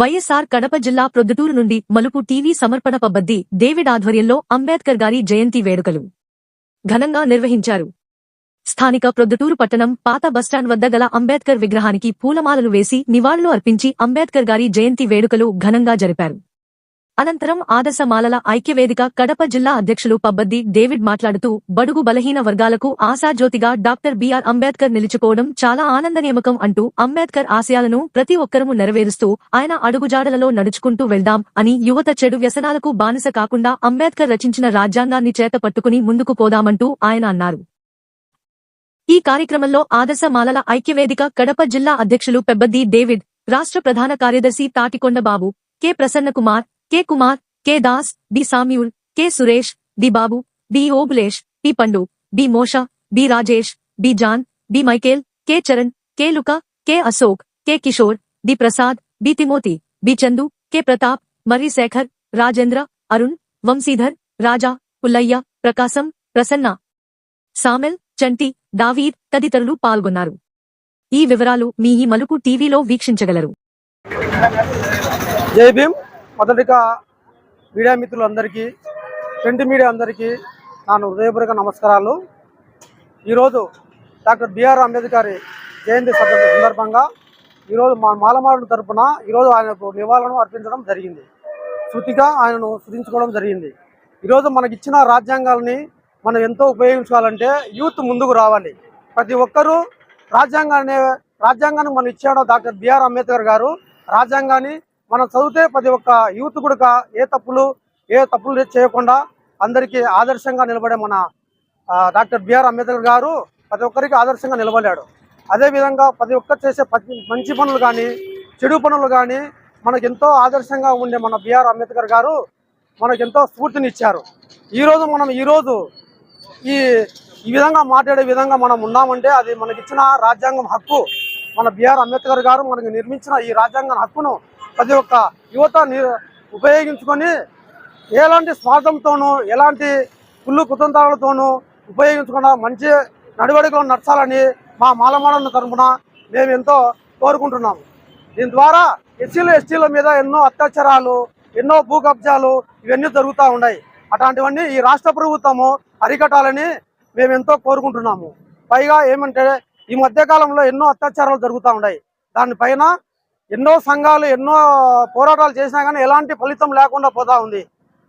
వైఎస్ఆర్ కడప జిల్లా ప్రొద్దుటూరు నుండి మలుపు టీవీ సమర్పణ పబ్బద్ది డేవిడ్ ఆధ్వర్యంలో అంబేద్కర్ గారి జయంతి వేడుకలు ఘనంగా నిర్వహించారు. స్థానిక ప్రొద్దుటూరు పట్టణం పాత బస్టాండ్ వద్ద గల అంబేద్కర్ విగ్రహానికి పూలమాలలు వేసి నివాళులు అర్పించి అంబేద్కర్ గారి జయంతి వేడుకలు ఘనంగా జరిపారు. అనంతరం ఆదర్శమాలల ఐక్యవేదిక కడప జిల్లా అధ్యక్షులు పబ్బద్ది డేవిడ్ మాట్లాడుతూ బడుగు బలహీన వర్గాలకు ఆశాజ్యోతిగా డాక్టర్ బిఆర్ అంబేద్కర్ నిలుచుకోవడం చాలా ఆనంద నియమకం అంటూ అంబేద్కర్ ఆశయాలను ప్రతి ఒక్కరము నెరవేరుస్తూ ఆయన అడుగుజాడలలో నడుచుకుంటూ వెళ్దాం అని యువత చెడు వ్యసనాలకు బానిస కాకుండా అంబేద్కర్ రచించిన రాజ్యాంగాన్ని చేతపట్టుకుని ముందుకు పోదామంటూ ఆయన అన్నారు. ఈ కార్యక్రమంలో ఆదర్శమాలల ఐక్యవేదిక కడప జిల్లా అధ్యక్షులు పెబ్బద్ది డేవిడ్ రాష్ట్ర ప్రధాన కార్యదర్శి Tatikonda Babu K Prasanna Kumar K Kumar K Das D Samuel K Suresh D Babu D Obulesh P Pandu B Mosha B Rajesh B John B Michael K Charan K Luka K Ashok K Kishore D Prasad B Timothy B Chandu K Pratap Marri Sekhar Rajendra Arun Vamsidhar Raja Pullaiah Prakasam Prasanna. Samel Chanti Daveed తదితరులు పాల్గొన్నారు. ఈ వివరాలు మీ ఈ మలుపు టీవీలో వీక్షించగలరు. జై భీమ్. మొదటిగా media మిత్రులందరికీ ప్రింట్ మీడియా అందరికీ నా హృదయపూర్వక నమస్కారాలు. ఈరోజు డాక్టర్ బిఆర్ అంబేద్కర్ జయంతి సందర్భంగా ఈరోజు మా మాలమారుల తరపున ఈరోజు ఆయనకు నివాళులను అర్పించడం జరిగింది. శృతిగా ఆయనను శృతించుకోవడం జరిగింది. ఈరోజు మనకిచ్చిన రాజ్యాంగాల్ని మనం ఎంతో ఉపయోగించుకోవాలంటే యూత్ ముందుకు రావాలి. ప్రతి ఒక్కరూ రాజ్యాంగాన్ని రాజ్యాంగాన్ని మనం ఇచ్చాడో డాక్టర్ బిఆర్ అంబేద్కర్ గారు రాజ్యాంగాన్ని మనం చదివితే ప్రతి ఒక్క యూత్ కూడా ఏ తప్పులు ఏ తప్పులు చేయకుండా అందరికీ ఆదర్శంగా నిలబడే మన డాక్టర్ బిఆర్ అంబేద్కర్ గారు ప్రతి ఒక్కరికి ఆదర్శంగా నిలబడాడు అదేవిధంగా ప్రతి ఒక్కరు చేసే ప్రతి మంచి పనులు కానీ చెడు పనులు కానీ మనకు ఎంతో ఆదర్శంగా ఉండే మన బిఆర్ అంబేద్కర్ గారు మనకు ఎంతో స్ఫూర్తినిచ్చారు ఈరోజు మనం ఈరోజు ఈ ఈ విధంగా మాట్లాడే విధంగా మనం ఉన్నామంటే అది మనకిచ్చిన రాజ్యాంగం హక్కు. మన బిఆర్ అంబేద్కర్ గారు మనకు నిర్మించిన ఈ రాజ్యాంగం హక్కును ప్రతి ఒక్క యువత ని- ఉపయోగించుకొని ఎలాంటి స్వార్థంతోనూ ఎలాంటి కుళ్ళు కుతంత్రాలతోనూ ఉపయోగించకుండా మంచి నడవడికలో నడచాలని మా మాలమాలను తరపున మేము ఎంతో కోరుకుంటున్నాము. దీని ద్వారా ఎస్సీలు ఎస్టీల మీద ఎన్నో అత్యాచారాలు ఎన్నో భూ కబ్జాలు ఇవన్నీ జరుగుతూ ఉన్నాయి. అట్లాంటివన్నీ ఈ రాష్ట్ర ప్రభుత్వము అరికట్టాలని మేము ఎంతో కోరుకుంటున్నాము. పైగా ఏమంటే ఈ మధ్యకాలంలో ఎన్నో అత్యాచారాలు జరుగుతూ ఉన్నాయి. దానిపైన ఎన్నో సంఘాలు ఎన్నో పోరాటాలు చేసినా కానీ ఎలాంటి ఫలితం లేకుండా పోతా ఉంది.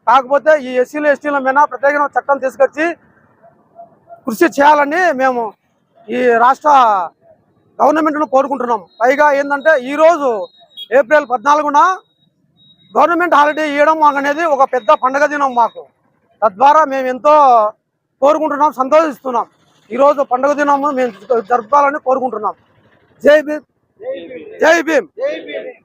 కాకపోతే ఈ ఎస్సీలు ఎస్టీల మీద ప్రత్యేకమైన చట్టం తీసుకొచ్చి కృషి చేయాలని మేము ఈ రాష్ట్ర గవర్నమెంట్ను కోరుకుంటున్నాం. పైగా ఏంటంటే ఈరోజు ఏప్రిల్ పద్నాలుగున గవర్నమెంట్ హాలిడే ఇవ్వడం అనేది ఒక పెద్ద పండగ దినం మాకు. తద్వారా మేము ఎంతో కోరుకుంటున్నాం సంతోషిస్తున్నాం. ఈరోజు పండుగ దినము మేము జరపాలని కోరుకుంటున్నాం. జై భీమ్ జై భీమ్